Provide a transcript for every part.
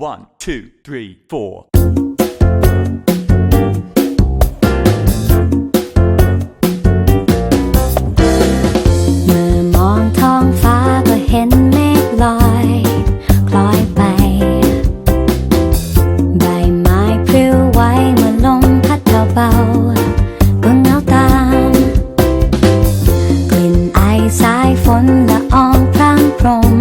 One, two, three, four. เมื่อมองท้องฟ้าก็เห็นเมฆลอยคล้อยไป ใบไม้พลิ้วไหวเมื่อลมพัดเบาๆก็เหงาตาม กลิ่นไอสายฝนละอองพรางพรม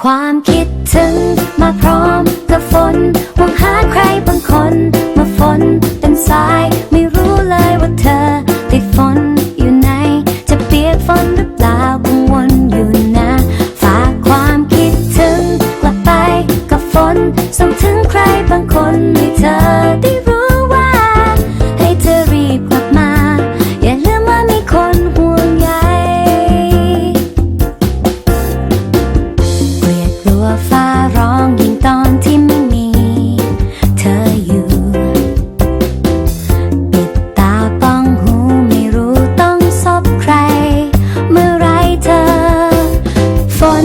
ความคิดถึงมาพร้อม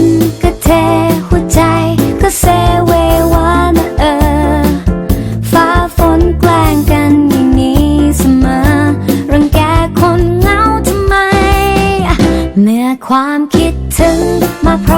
นก็เทหัวใจก็เซเววานะเออ ฟ้าฝนแกล้งกันอย่างนี้เสมอ รังแกคนเหงาทำไม เมื่อความคิดถึงมาพร